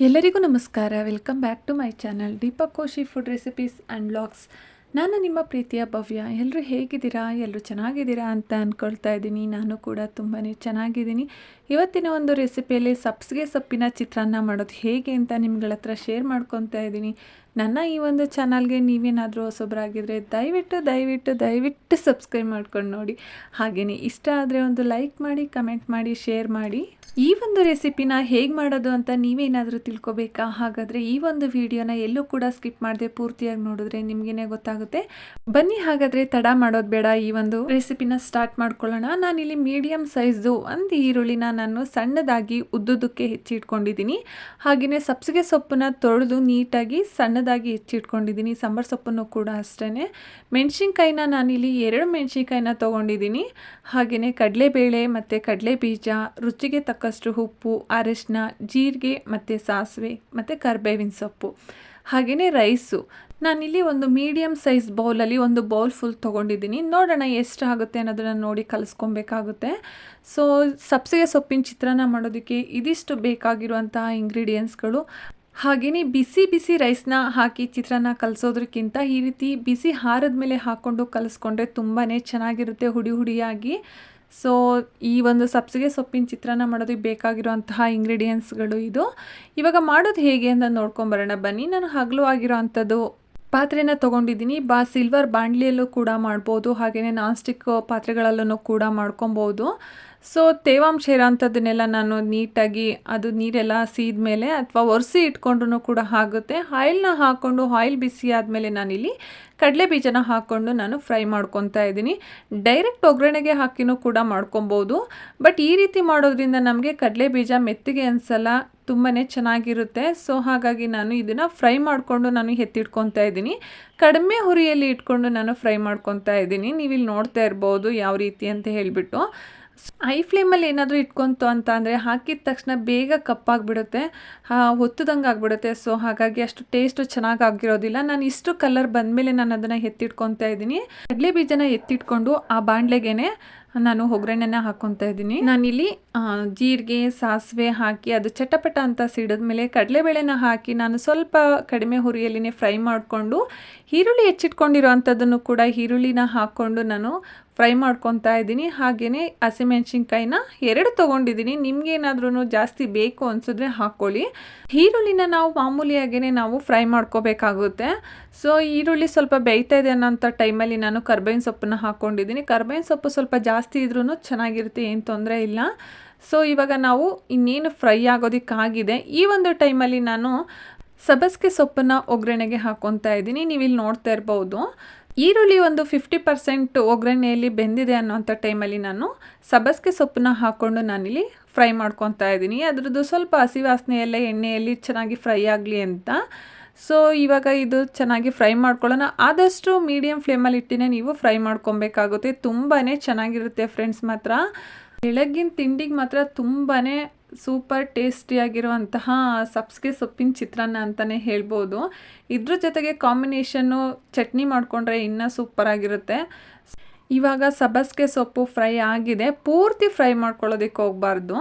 ಎಲ್ಲರಿಗೂ ನಮಸ್ಕಾರ. Welcome back to my channel Deepak Koshi food recipes and blogs ನಾನು ನಿಮ್ಮ ಪ್ರೀತಿಯ ಭವ್ಯ. ಎಲ್ಲರೂ ಹೇಗಿದ್ದೀರಾ? ಎಲ್ಲರೂ ಚೆನ್ನಾಗಿದ್ದೀರಾ ಅಂತ ಅಂದ್ಕೊಳ್ತಾ ಇದ್ದೀನಿ. ನಾನು ಕೂಡ ತುಂಬಾ ಚೆನ್ನಾಗಿದ್ದೀನಿ. ಇವತ್ತಿನ ಒಂದು ರೆಸಿಪಿಯಲ್ಲಿ ಸಬ್ಸಿಗೆ ಸೊಪ್ಪಿನ ಚಿತ್ರಾನ್ನ ಮಾಡೋದು ಹೇಗೆ ಅಂತ ನಿಮ್ಗಳ ಹತ್ರ ಶೇರ್ ಮಾಡ್ಕೊತಾ ಇದ್ದೀನಿ. ನನ್ನ ಈ ಒಂದು ಚಾನಲ್ಗೆ ನೀವೇನಾದರೂ ಹೊಸೊಬ್ಬರಾಗಿದ್ದರೆ ದಯವಿಟ್ಟು ದಯವಿಟ್ಟು ದಯವಿಟ್ಟು ಸಬ್ಸ್ಕ್ರೈಬ್ ಮಾಡ್ಕೊಂಡು ನೋಡಿ. ಹಾಗೇ ಇಷ್ಟ ಆದರೆ ಒಂದು ಲೈಕ್ ಮಾಡಿ ಕಮೆಂಟ್ ಮಾಡಿ ಶೇರ್ ಮಾಡಿ. ಈ ಒಂದು ರೆಸಿಪಿನ ಹೇಗೆ ಮಾಡೋದು ಅಂತ ನೀವೇನಾದರೂ ತಿಳ್ಕೊಬೇಕಾ? ಹಾಗಾದರೆ ಈ ಒಂದು ವಿಡಿಯೋನ ಎಲ್ಲೂ ಕೂಡ ಸ್ಕಿಪ್ ಮಾಡದೆ ಪೂರ್ತಿಯಾಗಿ ನೋಡಿದ್ರೆ ನಿಮಗೇನೆ ಗೊತ್ತಾಗುತ್ತೆ. ಬನ್ನಿ ಹಾಗಾದರೆ ತಡ ಮಾಡೋದು ಬೇಡ. ಈ ಒಂದು ರೆಸಿಪಿನ ಸ್ಟಾರ್ಟ್ ಮಾಡ್ಕೊಳ್ಳೋಣ. ನಾನಿಲ್ಲಿ ಮೀಡಿಯಂ ಸೈಜ್ದು ಒಂದು ಈರುಳ್ಳಿನ ನಾನು ಸಣ್ಣದಾಗಿ ಉದ್ದುದಕ್ಕೆ ಹೆಚ್ಚಿಟ್ಕೊಂಡಿದ್ದೀನಿ. ಹಾಗೆಯೇ ಸಬ್ಸಿಗೆ ಸೊಪ್ಪನ್ನ ತೊಳೆದು ನೀಟಾಗಿ ಸಣ್ಣದಾಗಿ ಹೆಚ್ಚಿಟ್ಕೊಂಡಿದ್ದೀನಿ. ಸಾಂಬಾರು ಸೊಪ್ಪನ್ನು ಕೂಡ ಅಷ್ಟೇ ಮೆಣಸಿನ್ಕಾಯಿನ ನಾನಿಲ್ಲಿ ಎರಡು ಮೆಣಸಿನ್ಕಾಯಿನ ತೊಗೊಂಡಿದ್ದೀನಿ. ಹಾಗೆಯೇ ಕಡಲೆಬೇಳೆ ಮತ್ತು ಕಡಲೆ ಬೀಜ ರುಚಿಗೆ ತಕ್ಕಷ್ಟು ಉಪ್ಪು ಅರಿಶಿನ ಜೀರಿಗೆ ಮತ್ತು ಸಾಸಿವೆ ಮತ್ತು ಕರ್ಬೇವಿನ ಸೊಪ್ಪು. ಹಾಗೆಯೇ ರೈಸು. ನಾನಿಲ್ಲಿ ಒಂದು ಮೀಡಿಯಮ್ ಸೈಜ್ ಬೌಲಲ್ಲಿ ಒಂದು ಬೌಲ್ ಫುಲ್ ತೊಗೊಂಡಿದ್ದೀನಿ. ನೋಡೋಣ ಎಷ್ಟು ಆಗುತ್ತೆ ಅನ್ನೋದನ್ನು ನೋಡಿ ಕಲಿಸ್ಕೊಬೇಕಾಗುತ್ತೆ. ಸೊ, ಸಬ್ಸಿಗೆ ಸೊಪ್ಪಿನ ಚಿತ್ರಾನ್ನ ಮಾಡೋದಕ್ಕೆ ಇದಿಷ್ಟು ಬೇಕಾಗಿರುವಂತಹ ಇಂಗ್ರೀಡಿಯೆಂಟ್ಸ್ಗಳು ಹಾಗೆಯೇ ಬಿಸಿ ಬಿಸಿ ರೈಸ್ನ ಹಾಕಿ ಚಿತ್ರಾನ್ನ ಕಲಿಸೋದ್ರಕ್ಕಿಂತ ಈ ರೀತಿ ಬಿಸಿ ಹಾರದ ಮೇಲೆ ಹಾಕ್ಕೊಂಡು ಕಲಿಸ್ಕೊಂಡ್ರೆ ತುಂಬಾ ಚೆನ್ನಾಗಿರುತ್ತೆ ಹುಡಿ ಹುಡಿಯಾಗಿ. ಸೊ ಈ ಒಂದು ಸಬ್ಸಿಗೆ ಸೊಪ್ಪಿನ ಚಿತ್ರಾನ್ನ ಮಾಡೋದಕ್ಕೆ ಬೇಕಾಗಿರುವಂತಹ ಇಂಗ್ರೀಡಿಯೆಂಟ್ಸ್ಗಳು ಇದು. ಇವಾಗ ಮಾಡೋದು ಹೇಗೆ ಅಂತ ನೋಡ್ಕೊಂಬರೋಣ ಬನ್ನಿ. ನಾನು ಹಗಲು ಆಗಿರೋ ಅಂಥದ್ದು ಪಾತ್ರೆನ ತೊಗೊಂಡಿದ್ದೀನಿ. ಬಾ ಸಿಲ್ವರ್ ಬಾಂಡ್ಲಿಯಲ್ಲೂ ಕೂಡ ಮಾಡ್ಬೋದು. ಹಾಗೆಯೇ ನಾನ್ ಸ್ಟಿಕ್ ಪಾತ್ರೆಗಳಲ್ಲೂ ಕೂಡ ಮಾಡ್ಕೊಬೋದು. ಸೊ ತೇವಾಂಶ ಇರೋಂಥದ್ದನ್ನೆಲ್ಲ ನಾನು ನೀಟಾಗಿ ಅದು ನೀರೆಲ್ಲ ಸೀದ ಮೇಲೆ ಅಥವಾ ಒರೆಸಿ ಇಟ್ಕೊಂಡ್ರೂ ಕೂಡ ಆಗುತ್ತೆ. ಆಯಿಲ್ನ ಹಾಕ್ಕೊಂಡು, ಆಯಿಲ್ ಬಿಸಿ ಆದಮೇಲೆ ನಾನಿಲ್ಲಿ ಕಡಲೆ ಬೀಜನ ಹಾಕ್ಕೊಂಡು ನಾನು ಫ್ರೈ ಮಾಡ್ಕೊತಾ ಇದ್ದೀನಿ. ಡೈರೆಕ್ಟ್ ಒಗ್ಗರಣೆಗೆ ಹಾಕಿನೂ ಕೂಡ ಮಾಡ್ಕೊಬೋದು. ಬಟ್ ಈ ರೀತಿ ಮಾಡೋದ್ರಿಂದ ನಮಗೆ ಕಡಲೆ ಬೀಜ ಮೆತ್ತಿಗೆ ಅನಿಸಲ್ಲ ತುಂಬಾ ಚೆನ್ನಾಗಿರುತ್ತೆ. ಸೊ ಹಾಗಾಗಿ ನಾನು ಇದನ್ನು ಫ್ರೈ ಮಾಡಿಕೊಂಡು ನಾನು ಎತ್ತಿಟ್ಕೊತಾ ಇದ್ದೀನಿ. ಕಡಿಮೆ ಹುರಿಯಲ್ಲಿ ಇಟ್ಕೊಂಡು ನಾನು ಫ್ರೈ ಮಾಡ್ಕೊತಾ ಇದ್ದೀನಿ. ನೀವಿಲ್ಲಿ ನೋಡ್ತಾ ಇರ್ಬೋದು ಯಾವ ರೀತಿ ಅಂತ ಹೇಳಿಬಿಟ್ಟು. ಐ ಫ್ಲೇಮಲ್ಲಿ ಏನಾದರೂ ಇಟ್ಕೊಂತು ಅಂತ ಅಂದರೆ ಹಾಕಿದ ತಕ್ಷಣ ಬೇಗ ಕಪ್ಪಾಗಿಬಿಡುತ್ತೆ. ಹೊತ್ತದಂಗೆ ಆಗಿಬಿಡುತ್ತೆ. ಸೊ ಹಾಗಾಗಿ ಅಷ್ಟು ಟೇಸ್ಟು ಚೆನ್ನಾಗಿ ಆಗಿರೋದಿಲ್ಲ. ನಾನು ಇಷ್ಟು ಕಲರ್ ಬಂದಮೇಲೆ ನಾನು ಅದನ್ನು ಎತ್ತಿಟ್ಕೊತಾ ಇದ್ದೀನಿ. ಕಡಲೆ ಬೀಜನ ಎತ್ತಿಟ್ಕೊಂಡು ಆ ಬಾಣಲೆಗೇನೆ ನಾನು ಒಗ್ಗರಣೆನ ಹಾಕ್ಕೊತಾ ಇದ್ದೀನಿ. ನಾನಿಲ್ಲಿ ಜೀರಿಗೆ, ಸಾಸಿವೆ ಹಾಕಿ ಅದು ಚಟಪಟ ಅಂತ ಸಿಡಿದ್ಮೇಲೆ ಕಡಲೆಬೇಳೆನ ಹಾಕಿ ನಾನು ಸ್ವಲ್ಪ ಕಡಿಮೆ ಹುರಿಯಲ್ಲಿನೇ ಫ್ರೈ ಮಾಡಿಕೊಂಡು, ಈರುಳ್ಳಿ ಹೆಚ್ಚಿಟ್ಕೊಂಡಿರೋ ಅಂಥದ್ದನ್ನು ಕೂಡ ಈರುಳ್ಳಿನ ಹಾಕ್ಕೊಂಡು ನಾನು ಫ್ರೈ ಮಾಡ್ಕೊತಾ ಇದ್ದೀನಿ. ಹಾಗೆಯೇ ಹಸಿಮೆಣ್ಸಿನ್ಕಾಯಿನ ಎರಡು ತೊಗೊಂಡಿದ್ದೀನಿ. ನಿಮ್ಗೇನಾದ್ರೂ ಜಾಸ್ತಿ ಬೇಕು ಅನಿಸಿದ್ರೆ ಹಾಕ್ಕೊಳ್ಳಿ. ಈರುಳ್ಳಿನ ನಾವು ಮಾಮೂಲಿಯಾಗೇ ನಾವು ಫ್ರೈ ಮಾಡ್ಕೋಬೇಕಾಗುತ್ತೆ. ಸೊ, ಈರುಳ್ಳಿ ಸ್ವಲ್ಪ ಬೇಯ್ತಾ ಇದೆ ಅನ್ನೋಂಥ ಟೈಮಲ್ಲಿ ನಾನು ಕರ್ಬೇವಿನ ಸೊಪ್ಪನ್ನ ಹಾಕ್ಕೊಂಡಿದ್ದೀನಿ ಕರ್ಬೇವಿನ ಸೊಪ್ಪು ಸ್ವಲ್ಪ ಜಾಸ್ತಿ ಇದ್ರೂ ಚೆನ್ನಾಗಿರುತ್ತೆ, ಏನು ತೊಂದರೆ ಇಲ್ಲ. ಸೊ ಇವಾಗ ನಾವು ಇನ್ನೇನು ಫ್ರೈ ಆಗೋದಕ್ಕಾಗಿದೆ, ಈ ಒಂದು ಟೈಮಲ್ಲಿ ನಾನು ಸಬಸ್ಗೆ ಸೊಪ್ಪನ್ನು ಒಗ್ಗರಣೆಗೆ ಹಾಕ್ಕೊತಾ ಇದ್ದೀನಿ ನೀವು ಇಲ್ಲಿ ನೋಡ್ತಾ ಇರ್ಬೋದು. ಈರುಳ್ಳಿ ಒಂದು ಫಿಫ್ಟಿ ಪರ್ಸೆಂಟ್ ಒಗ್ಗರಣೆಯಲ್ಲಿ ಬೆಂದಿದೆ ಅನ್ನೋಂಥ ಟೈಮಲ್ಲಿ ನಾನು ಸಬಸ್ಗೆ ಸೊಪ್ಪನ್ನ ಹಾಕ್ಕೊಂಡು ನಾನಿಲ್ಲಿ ಫ್ರೈ ಮಾಡ್ಕೊತಾ ಇದ್ದೀನಿ. ಅದರದ್ದು ಸ್ವಲ್ಪ ಹಸಿ ವಾಸನೆಯಲ್ಲೇ ಎಣ್ಣೆಯಲ್ಲಿ ಚೆನ್ನಾಗಿ ಫ್ರೈ ಆಗಲಿ ಅಂತ. ಸೊ, ಇವಾಗ ಇದು ಚೆನ್ನಾಗಿ ಫ್ರೈ ಮಾಡ್ಕೊಳ್ಳೋಣ. ಆದಷ್ಟು ಮೀಡಿಯಮ್ ಫ್ಲೇಮಲ್ಲಿ ಇಟ್ಟಿನೇ ನೀವು ಫ್ರೈ ಮಾಡ್ಕೊಬೇಕಾಗುತ್ತೆ. ತುಂಬಾ ಚೆನ್ನಾಗಿರುತ್ತೆ ಫ್ರೆಂಡ್ಸ್ ಮಾತ್ರ. ಬೆಳಗ್ಗಿನ ತಿಂಡಿಗೆ ಮಾತ್ರ ತುಂಬಾ ಸೂಪರ್ ಟೇಸ್ಟಿಯಾಗಿರುವಂತಹ ಸಬ್ಸ್ಗೆ ಸೊಪ್ಪಿನ ಚಿತ್ರಾನ್ನ ಅಂತಲೇ ಹೇಳ್ಬೋದು. ಇದ್ರ ಜೊತೆಗೆ ಕಾಂಬಿನೇಷನ್ನು ಚಟ್ನಿ ಮಾಡಿಕೊಂಡ್ರೆ ಇನ್ನೂ ಸೂಪರಾಗಿರುತ್ತೆ. ಇವಾಗ ಸಬ್ಬಸಿಗೆ ಸೊಪ್ಪು ಫ್ರೈ ಆಗಿದೆ. ಪೂರ್ತಿ ಫ್ರೈ ಮಾಡ್ಕೊಳ್ಳೋದಕ್ಕೆ ಹೋಗಬಾರ್ದು.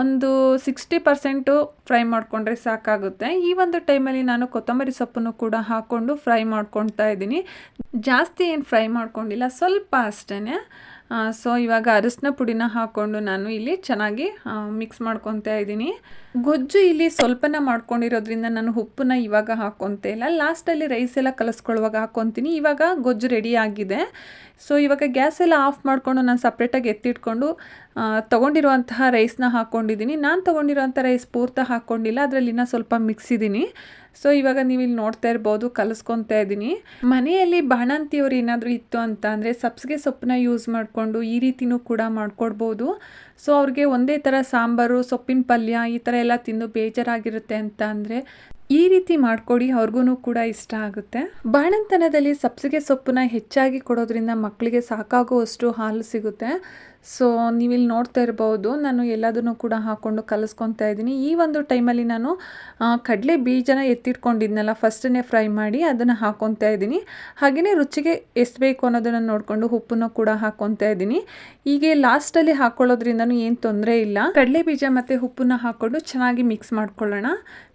ಒಂದು ಸಿಕ್ಸ್ಟಿ ಪರ್ಸೆಂಟು ಫ್ರೈ ಮಾಡಿಕೊಂಡ್ರೆ ಸಾಕಾಗುತ್ತೆ. ಈ ಒಂದು ಟೈಮಲ್ಲಿ ನಾನು ಕೊತ್ತಂಬರಿ ಸೊಪ್ಪನ್ನು ಕೂಡ ಹಾಕ್ಕೊಂಡು ಫ್ರೈ ಮಾಡ್ಕೊತಾ ಇದ್ದೀನಿ. ಜಾಸ್ತಿ ಏನು ಫ್ರೈ ಮಾಡ್ಕೊಂಡಿಲ್ಲ, ಸ್ವಲ್ಪ ಅಷ್ಟೇ ಸೊ ಇವಾಗ ಅರಸಿನ ಪುಡಿನ ಹಾಕ್ಕೊಂಡು ನಾನು ಇಲ್ಲಿ ಚೆನ್ನಾಗಿ ಮಿಕ್ಸ್ ಮಾಡ್ಕೊತಾ ಇದ್ದೀನಿ. ಗೊಜ್ಜು ಇಲ್ಲಿ ಸ್ವಲ್ಪನ ಮಾಡ್ಕೊಂಡಿರೋದ್ರಿಂದ ನಾನು ಉಪ್ಪನ್ನ ಇವಾಗ ಹಾಕ್ಕೊತಾ ಇಲ್ಲ. ಲಾಸ್ಟಲ್ಲಿ ರೈಸ್ ಎಲ್ಲ ಕಲಿಸ್ಕೊಳ್ಳುವಾಗ ಹಾಕ್ಕೊತೀನಿ ಇವಾಗ ಗೊಜ್ಜು ರೆಡಿ ಆಗಿದೆ. ಸೊ ಇವಾಗ ಗ್ಯಾಸ್ ಎಲ್ಲ ಆಫ್ ಮಾಡಿಕೊಂಡು ನಾನು ಸಪ್ರೇಟಾಗಿ ಎತ್ತಿಟ್ಕೊಂಡು ತೊಗೊಂಡಿರುವಂತಹ ರೈಸ್ನ ಹಾಕ್ಕೊಂಡಿದ್ದೀನಿ ನಾನು ತೊಗೊಂಡಿರೋಂಥ ರೈಸ್ ಪೂರ್ತಿ ಹಾಕ್ಕೊಂಡಿಲ್ಲ ಅದರಲ್ಲಿ ಇನ್ನೂ ಸ್ವಲ್ಪ ಮಿಕ್ಸಿದ್ದೀನಿ ಸೊ ಇವಾಗ ನೀವು ಇಲ್ಲಿ ನೋಡ್ತಾ ಇರ್ಬೋದು, ಕಲಿಸ್ಕೊತಾ ಇದ್ದೀನಿ. ಮನೆಯಲ್ಲಿ ಬಾಣಂತಿಯವರು ಏನಾದರೂ ಇತ್ತು ಅಂತ ಅಂದರೆ ಸಬ್ಸಿಗೆ ಸೊಪ್ಪನ್ನ ಯೂಸ್ ಮಾಡಿಕೊಂಡು ಈ ರೀತಿನೂ ಕೂಡ ಮಾಡಿಕೊಡ್ಬೋದು. ಸೊ ಅವ್ರಿಗೆ ಒಂದೇ ಥರ ಸಾಂಬಾರು, ಸೊಪ್ಪಿನ ಪಲ್ಯ ಈ ಥರ ಎಲ್ಲ ತಿಂದು ಬೇಜಾರಾಗಿರುತ್ತೆ ಅಂತ ಅಂದರೆ ಈ ರೀತಿ ಮಾಡಿಕೊಡಿ ಅವ್ರಿಗೂ ಕೂಡ ಇಷ್ಟ ಆಗುತ್ತೆ. ಬಾಣಂತನದಲ್ಲಿ ಸಬ್ಸಿಗೆ ಸೊಪ್ಪನ್ನ ಹೆಚ್ಚಾಗಿ ಕೊಡೋದ್ರಿಂದ ಮಕ್ಕಳಿಗೆ ಸಾಕಾಗುವಷ್ಟು ಹಾಲು ಸಿಗುತ್ತೆ. ಸೊ ನೀವಿಲ್ಲಿ ನೋಡ್ತಾ ಇರ್ಬೋದು, ನಾನು ಎಲ್ಲದನ್ನು ಕೂಡ ಹಾಕ್ಕೊಂಡು ಕಲಿಸ್ಕೊತಾ ಇದ್ದೀನಿ. ಈ ಒಂದು ಟೈಮಲ್ಲಿ ನಾನು ಕಡಲೆ ಬೀಜನ ಎತ್ತಿಟ್ಕೊಂಡಿದ್ನಲ್ಲ ಫಸ್ಟನ್ನೇ ಫ್ರೈ ಮಾಡಿ ಅದನ್ನು ಹಾಕ್ಕೊತಾ ಇದ್ದೀನಿ. ಹಾಗೆಯೇ ರುಚಿಗೆ ಎಷ್ಟು ಬೇಕು ಅನ್ನೋದನ್ನು ನೋಡಿಕೊಂಡು ಉಪ್ಪನ್ನು ಕೂಡ ಹಾಕ್ಕೊತಾ ಇದ್ದೀನಿ. ಹೀಗೆ ಲಾಸ್ಟಲ್ಲಿ ಹಾಕ್ಕೊಳ್ಳೋದ್ರಿಂದನೂ ಏನು ತೊಂದರೆ ಇಲ್ಲ. ಕಡಲೆ ಬೀಜ ಮತ್ತು ಉಪ್ಪನ್ನ ಹಾಕ್ಕೊಂಡು ಚೆನ್ನಾಗಿ ಮಿಕ್ಸ್ ಮಾಡ್ಕೊಳ್ಳೋಣ.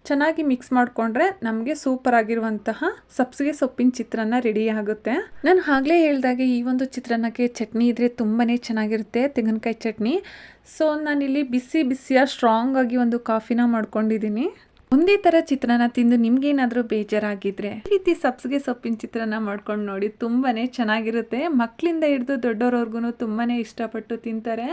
ಚೆನ್ನಾಗಿ ಮಿಕ್ಸ್ ಮಾಡಿಕೊಂಡ್ರೆ ನಮಗೆ ಸೂಪರ್ ಆಗಿರುವಂತಹ ಸಬ್ಸಿಗೆ ಸೊಪ್ಪಿನ ಚಿತ್ರಾನ್ನ ರೆಡಿ ಆಗುತ್ತೆ. ನಾನು ಆಗಲೇ ಹೇಳ್ದಾಗೆ ಈ ಒಂದು ಚಿತ್ರಾನ್ನಕ್ಕೆ ಚಟ್ನಿ ಇದ್ರೆ ತುಂಬಾ ಚೆನ್ನಾಗಿರುತ್ತೆ, ತೆಂಗಿನಕಾಯಿ ಚಟ್ನಿ. ಸೊ ನಾನಿಲ್ಲಿ ಬಿಸಿ ಬಿಸಿಯ ಸ್ಟ್ರಾಂಗ್ ಆಗಿ ಒಂದು ಕಾಫಿನ ಮಾಡ್ಕೊಂಡಿದ್ದೀನಿ ಒಂದೇ ಥರ ಚಿತ್ರಾನ್ನ ತಿಂದು ನಿಮ್ಗೇನಾದರೂ ಬೇಜಾರಾಗಿದ್ರೆ ಈ ರೀತಿ ಸಬ್ಸಿಗೆ ಸೊಪ್ಪಿನ ಚಿತ್ರನ ಮಾಡ್ಕೊಂಡು ನೋಡಿ ತುಂಬಾ ಚೆನ್ನಾಗಿರುತ್ತೆ. ಮಕ್ಕಳಿಂದ ಹಿಡಿದು ದೊಡ್ಡವ್ರವ್ರಿಗೂ ತುಂಬಾ ಇಷ್ಟಪಟ್ಟು ತಿಂತಾರೆ.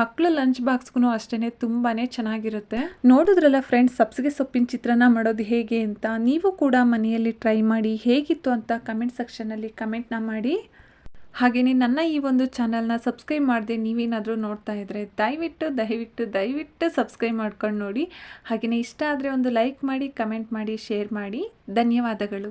ಮಕ್ಕಳು ಲಂಚ್ ಬಾಕ್ಸ್ಗೂ ಅಷ್ಟೇ ತುಂಬಾ ಚೆನ್ನಾಗಿರುತ್ತೆ. ನೋಡಿದ್ರಲ್ಲ ಫ್ರೆಂಡ್ಸ್, ಸಬ್ಸಿಗೆ ಸೊಪ್ಪಿನ ಚಿತ್ರನ ಮಾಡೋದು ಹೇಗೆ ಅಂತ? ನೀವು ಕೂಡ ಮನೆಯಲ್ಲಿ ಟ್ರೈ ಮಾಡಿ ಹೇಗಿತ್ತು ಅಂತ ಕಮೆಂಟ್ ಸೆಕ್ಷನಲ್ಲಿ ಕಮೆಂಟ್ನ ಮಾಡಿ. ಹಾಗೆಯೇ ನನ್ನ ಈ ಒಂದು ಚಾನಲ್ನ ಸಬ್ಸ್ಕ್ರೈಬ್ ಮಾಡದೆ ನೀವೇನಾದರೂ ನೋಡ್ತಾ ಇದ್ದರೆ ದಯವಿಟ್ಟು ದಯವಿಟ್ಟು ದಯವಿಟ್ಟು ಸಬ್ಸ್ಕ್ರೈಬ್ ಮಾಡ್ಕೊಂಡು ನೋಡಿ. ಹಾಗೆಯೇ ಇಷ್ಟ ಆದರೆ ಒಂದು ಲೈಕ್ ಮಾಡಿ, ಕಮೆಂಟ್ ಮಾಡಿ, ಶೇರ್ ಮಾಡಿ. ಧನ್ಯವಾದಗಳು.